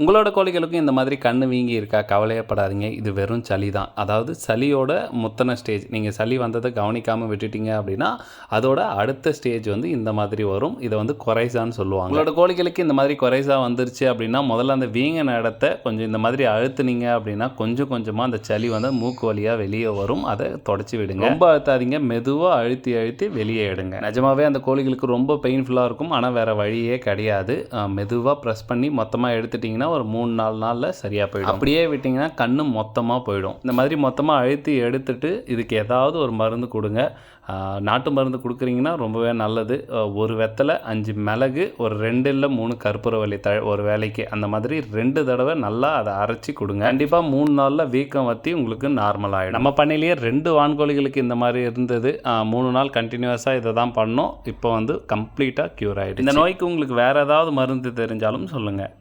உங்களோட கோழிகளுக்கும் இந்த மாதிரி கண்ணு வீங்கி இருக்கா? கவலையப்படாதீங்க. இது வெறும் சளி தான். அதாவது சளியோட முத்தன ஸ்டேஜ் நீங்கள் சளி வந்ததை கவனிக்காமல் விட்டுட்டீங்க அப்படின்னா அதோட அடுத்த ஸ்டேஜ் வந்து இந்த மாதிரி வரும். இதை வந்து குறைசான்னு சொல்லுவாங்க. உங்களோட கோழிகளுக்கு இந்த மாதிரி குறைசா வந்துருச்சு அப்படின்னா முதல்ல அந்த வீங்கின இடத்த கொஞ்சம் இந்த மாதிரி அழுத்துனீங்க அப்படின்னா கொஞ்சம் கொஞ்சமாக அந்த சளி வந்து மூக்கு வழியாக வெளியே வரும். அதை தொடச்சி விடுங்க. ரொம்ப அழுத்தாதீங்க. மெதுவாக அழுத்தி அழுத்தி வெளியே எடுங்க. நிஜமாவே அந்த கோழிகளுக்கு ரொம்ப பெயின்ஃபுல்லாக இருக்கும். ஆனால் வேறு வழியே கிடையாது. மெதுவாக ப்ரெஸ் பண்ணி மொத்தமாக எடுத்துட்டிங்கன்னா ஒரு மூணு நாலு நாளில் சரியாக போயிடும். அப்படியே விட்டிங்கன்னா கண்ணு மொத்தமாக போயிடும். இந்த மாதிரி மொத்தமாக அழுத்தி எடுத்துட்டு இதுக்கு ஏதாவது ஒரு மருந்து கொடுங்க. நாட்டு மருந்து கொடுக்குறீங்கன்னா ரொம்பவே நல்லது. ஒரு வெத்தலை அஞ்சு மிளகு ஒரு ரெண்டு இல்லை மூணு கற்பூரவள்ளி த ஒரு வேலைக்கு. அந்த மாதிரி ரெண்டு தடவை நல்லா அதை அரைச்சி கொடுங்க. கண்டிப்பாக மூணு நாளில் வீக்கம் வற்றி உங்களுக்கு நார்மல் ஆகிடும் நம்ம பண்ணையிலேயே ரெண்டு வான்கோழிகளுக்கு இந்த மாதிரி இருந்தது. மூணு நாள் கண்டினியூஸாக இதை தான் பண்ணோம். இப்போ வந்து கம்ப்ளீட்டாக க்யூர் ஆகிடும் இந்த நோய்க்கு உங்களுக்கு வேறு ஏதாவது மருந்து தெரிஞ்சாலும் சொல்லுங்கள்